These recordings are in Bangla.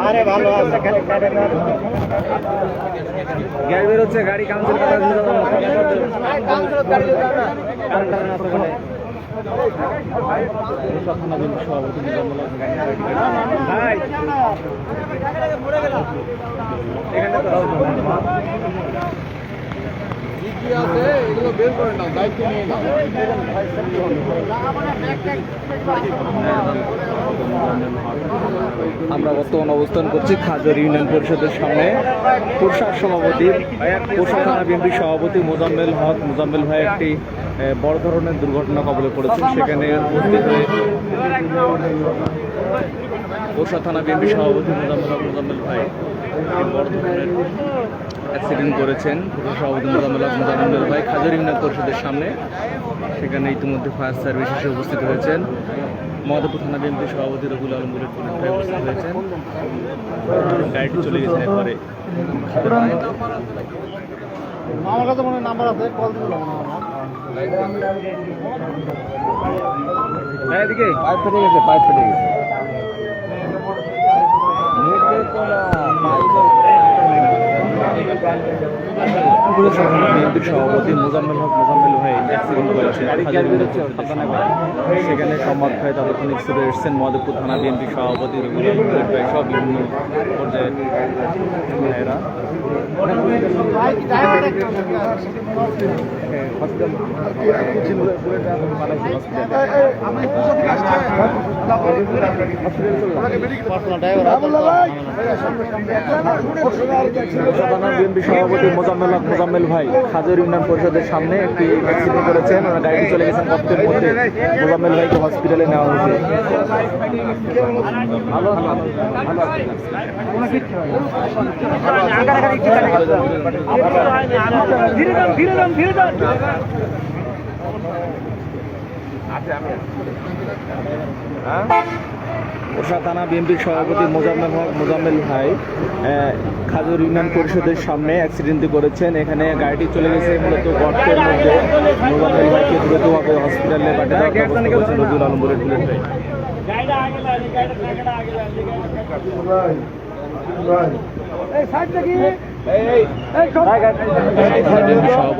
আরে ভালো আছে খালি কারেন্ট গ্যাস বেরোচ্ছে গাড়ি কাউন্সিল করা আমরা বর্তমান অবস্থান করছি খাজর ইউনিয়ন পরিষদের সামনে। পোশাক সভাপতি পোশাক থানা সভাপতি মোজাম্মেল হক। মোজাম্মেল ভাই একটি বড় ধরনের দুর্ঘটনা কবলে পড়েছেন। সেখানে উপস্থিত হয়ে থানা বিএনপি সভাপতি মোজাম্মেল হক, মোজাম্মেল ভাই বড় ধরনের অ্যাক্সিডেন্ট করেছেন। সভাপতি মোজাম্মেল হক, মোজাম্মেল ভাই খাজর ইউনিয়ন পরিষদের সামনে। সেখানে ইতিমধ্যে ফায়ার সার্ভিস এসে উপস্থিত হয়েছেন। মহাদেবপুর থানা বিএনপি সভাপতি রবুল আলম বুলেট পুলিশ উপস্থিত হয়েছেন। গাড়িটি চলে গেছেন এরপরে আমার কাছে মনে হয় নাম্বার আছে কল দিল হ্যাঁ এদিকে। পাইপ ফেটে গেছে পাইপ ফেটে গেছে। বিএনপির সভাপতি মোজাম্মেল হক মোজাম্মেল ভাই অ্যাক্সিডেন্ট করেছেন সেখানে সম্মাদ ভাই ততক্ষণ ছুটে এসেছেন। মহাদেবপুর থানা বিএনপি সভাপতি ভাই সব বিভিন্ন পর্যায়ের ভাইয়েরা। সভাপতি মোজাম্মেল মোজাম্মেল ভাই খাজর ইউনিয়ন পরিষদের সামনে একটি অ্যাক্সিডেন্ট করেছেন। ওনার গাড়িটি চলে গেছেন গর্তের মধ্যে। মোজাম্মেল ভাইকে হসপিটালে নেওয়া হয়েছে। ধীরে ধীরে ধীরে ওষা থানা বিএনপির সভাপতি মোজাম্মেল হক মোজাম্মেল ভাই খাজুর ইউনিয়ন পরিষদের সামনে অ্যাক্সিডেন্টটি করেছেন এখানে গাড়িটি চলে গেছে মূলত গর্তের মধ্যে মোজাম্মেল ভাইকে দ্রুতভাবে হসপিটালে পাঠিয়ে রবিউল আলম থেকে বিএনপি সভাপতি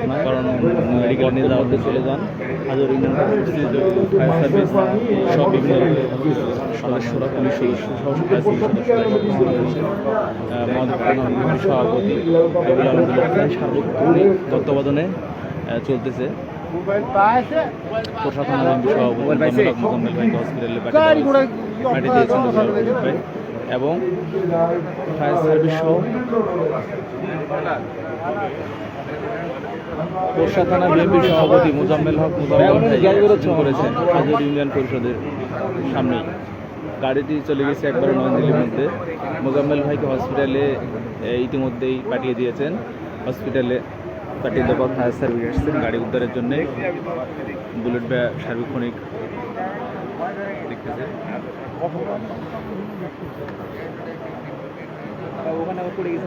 মেডিকেলে কারণ মেডিকেল নিয়ে চলে যান। হাজার ফায়ার সার্ভিস, সব বিভিন্ন সদস্যরা, পুলিশ সদস্য ফায়ার সার্ভিস সভাপতি আলমদুল্লাহ সার্বক্ষণিক তত্ত্বাবধানে চলতেছে। প্রশাসন সভাপতি হসপিটালে পাঠিয়ে এবং ফায়ার সার্ভিস সহ পোরশা থানা বিএনপি সভাপতি মোজাম্মেল হক মোজাম্মেল করেছেন হাজর ইউনিয়ন পরিষদের সামনেই। গাড়িটি চলে গেছে একবারে নয়নদিল্লির মধ্যে। মোজাম্মেল ভাইকে হসপিটালে ইতিমধ্যেই পাঠিয়ে দিয়েছেন। হসপিটালে পাঠিয়ে দেওয়ার ফায়ার সার্ভিস এসেছেন গাড়ি উদ্ধারের জন্যে। বুলেট ব্যা সার্বক্ষণিক দেখতেছে ওখানে পড়ে গেছে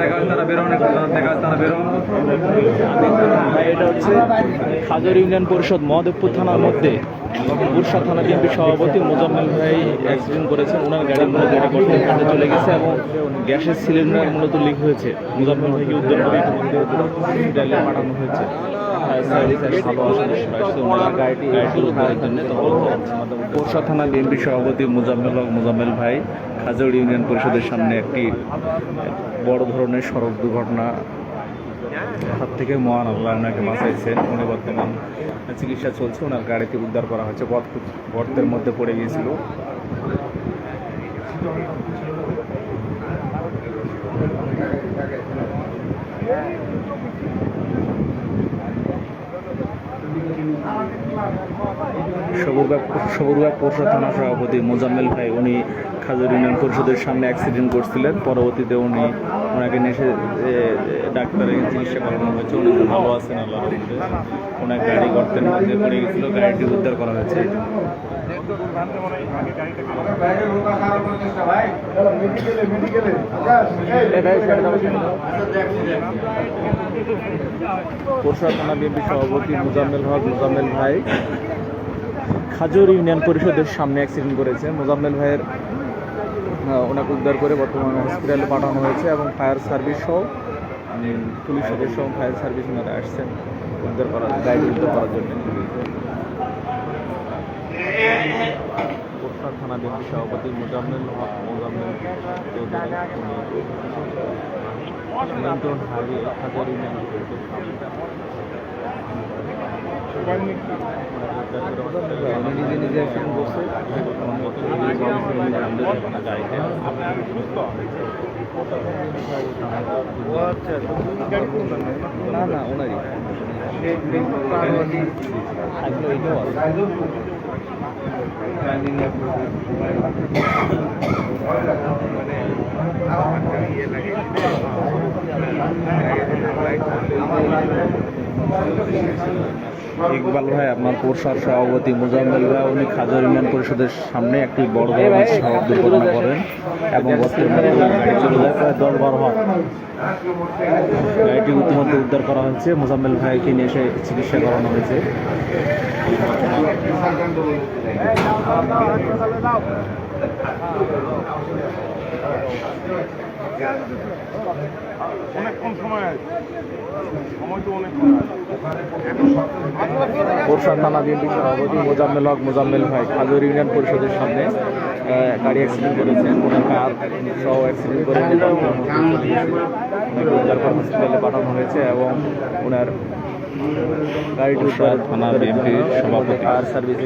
দেখা হয় তারা বেরোন দেখা হয় তারা বেরোন এটা হচ্ছে খাজর ইউনিয়ন পরিষদ মহাদেবপুর থানার মধ্যে। বুরসা থানা বিএনপি সভাপতি মোজাম্মেল ভাই অ্যাক্সিডেন্ট করেছেন ওনার গাড়ি মূলত এটা গর্তের চলে গেছে এবং গ্যাসের সিলিন্ডার মূলত লিক হয়েছে। মোজাম্মেল ভাইকে উদ্ধার করে ইতিমধ্যে হসপিটালে পাঠানো হয়েছে। ওনার গাড়িটি গাড়িটি উদ্ধারের জন্য হচ্ছে। পোরশা থানা বিএনপি সভাপতি মোজাম্মেল হক মোজাম্মেল ভাই খাজর ইউনিয়ন পরিষদের সামনে একটি বড় ধরনের সড়ক দুর্ঘটনা হাত থেকে মহান আল্লাহ ওনাকে বাঁচাইছেন। উনি বর্তমান চিকিৎসা চলছে, ওনার গাড়িতে উদ্ধার করা হয়েছে গর্ত গর্তের মধ্যে পড়ে গিয়েছিল। সবুরবাগ সবুরবাগ পৌর থানা সভাপতি মোজাম্মেল ভাই, উনি খাজুর ইউনিয়ন পরিষদের সামনে অ্যাক্সিডেন্ট করছিলেন। পরবর্তীতে উনি ওনাকে নেশে ডাক্তারের চিকিৎসা করানো হয়েছে। উনি ভালো আছেন আল্লাহ ওনার গাড়ি গর্তের মধ্যে পড়ে গেছিল, গাড়িটি উদ্ধার করা হয়েছে। পোরশা থানা বিএনপি সভাপতি মোজাম্মেল হক, মোজাম্মেল ভাই খাজুর ইউনিয়ন পরিষদের সামনে অ্যাক্সিডেন্ট করেছে। মোজাম্মেল ভাইয়ের ওনাকে উদ্ধার করে বর্তমানে হসপিটালে পাঠানো হয়েছে এবং ফায়ার সার্ভিস সহ পুলিশ সদস্য এবং ফায়ার সার্ভিস ওনারা আসছেন উদ্ধার করার গাড়ি উদ্ধার করার জন্য। থানা বিএনপি সভাপতি মোজাম্মেল হক, মোজাম্মেল নিয়ন্ত্রণ হারিয়ে খাজুর ইউনিয়ন উনি নিজে নিজে অ্যাক্সিডেন্ট না না ওনারই আছে। ইকবাল ভাই আপনার পোরশার সভাপতি মুজাম্মেল ভাই উনি খাজর ইউনিয়ন পরিষদের সামনে একটি বড় ধরনের সড়ক দুর্ঘটনা করেন এবং বর্তমানে চলে যায় প্রায় দশ বারো হয় গাড়িটি ইতিমধ্যে উদ্ধার করা হয়েছে। মোজাম্মেল ভাইকে নিয়ে এসে চিকিৎসা করানো হয়েছে। অনেক কম সময় আছে। সময় থানা বিএনপি সভাপতি মোজাম্মেল হক, মোজাম্মেল ভাই খাজুর ইউনিয়ন পরিষদের সামনে গাড়ি অ্যাক্সিডেন্ট করেছেন ওনার কার সহ অ্যাক্সিডেন্ট করে হসপিটালে পাঠানো হয়েছে এবং ওনার গাড়িটি উদ্ধার থানা বিএনপি সভাপতি।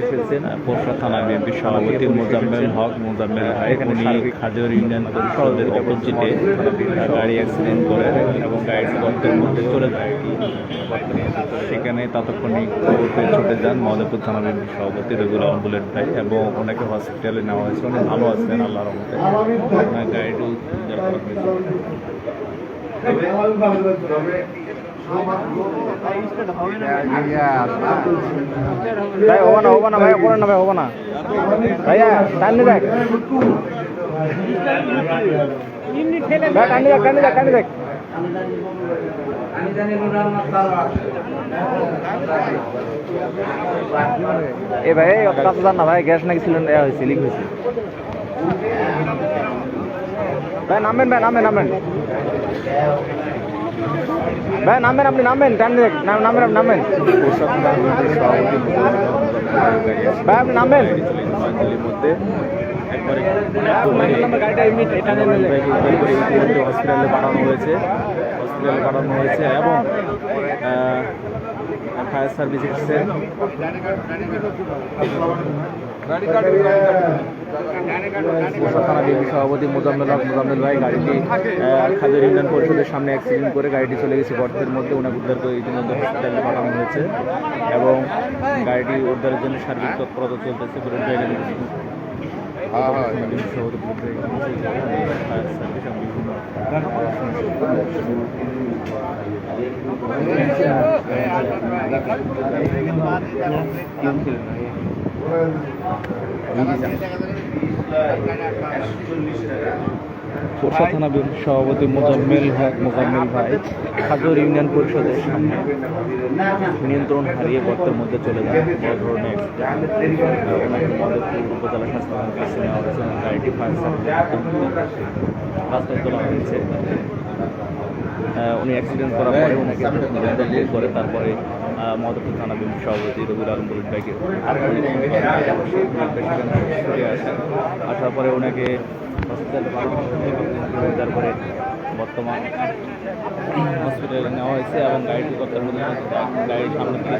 এসেছেন পোরশা থানা বিএনপি সভাপতি মোজাম্মেল হক। মোজাম্মেল ভাই উনি খাজুর ইউনিয়ন পরিষদের অপোজিটে গাড়ি অ্যাক্সিডেন্ট করেন এবং গাড়িটি গর্তের মধ্যে চলে যায়। সেখানে তাৎক্ষণিক খবর ছুটে যান মহাদেবপুর থানা বিএনপি সভাপতি রবিউল আলম বুলেট ভাই এবং ওনাকে হসপিটালে নেওয়া হয়েছে। উনি ভালো আছেন আল্লাহ রহমতে। গাড়িটি উদ্ধার করা হয়েছে। ভাই, হব না হব না, ভাই করেন না, ভাই, হব না। ভাইয়া নিয়ে দেখ ভাই নিয়ে দেখ দেখ এ ভাই অত কাছে যান না, ভাই, গ্যাস নাকি সিলিন্ডার হয়েছে লিক হয়েছে। ভাই, নামবেন ভাই, নামবেন নামবেন। ভাই, নামবেন আপনি, নামবেন, টাইম নামবেন আপনি, নামবেন। ভাই, আপনি নামবেন। হসপিটালে পাঠানো হয়েছে। হসপিটালে পাঠানো হয়েছে এবং ফায়ার সার্ভিস এসেছে। থানা সভাপতি মোজাম্মেল হক মোজাম্মেল ভাই গাড়িটি খাজুর ইউনিয়ন পরিষদের সামনে অ্যাক্সিডেন্ট করে গাড়িটি চলে গেছে। গর্তের মধ্যে ওনাকে উদ্ধার করে ইতিমধ্যে হসপিটালে পাঠানো হয়েছে এবং গাড়িটি উদ্ধারের জন্য সার্বিক তৎপরতা চলতেছে। বুলেট ভাই সভাপতি বুলেট ভাই থানা সভাপতি মোজাম্মেল হক, মোজাম্মেল ভাই খাজুর ইউনিয়ন পরিষদের সামনে নিয়ন্ত্রণ হারিয়ে গর্তের মধ্যে চলে যায় বড় ধরনের মাধবপুর উপজেলা স্বাস্থ্য নেওয়া রাস্তায় তোলা হয়েছে। উনি অ্যাক্সিডেন্ট করার পরে ওনাকে করে তারপরে মদপুর থানা বিএনপি সভাপতি রবিউল আলম বুলেট ভাইকে আসেন আসার পরে ওনাকে হসপিটালে করে বর্তমান হসপিটালে নেওয়া হয়েছে এবং গাড়িটি কর্তার গাড়ির সামনে থেকে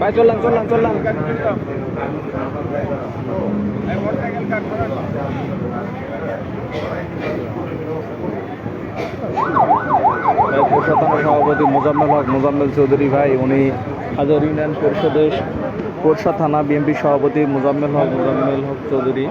ভাই, চললাম চললাম চললাম। সভাপতি মোজাম্মেল হক, মোজাম্মেল চৌধুরী ভাই, উনি হাজার ইউনিয়ন পরিষদের পোরশা থানা বিএনপি সভাপতি মোজাম্মেল হক মোজাম্মেল হক চৌধুরী।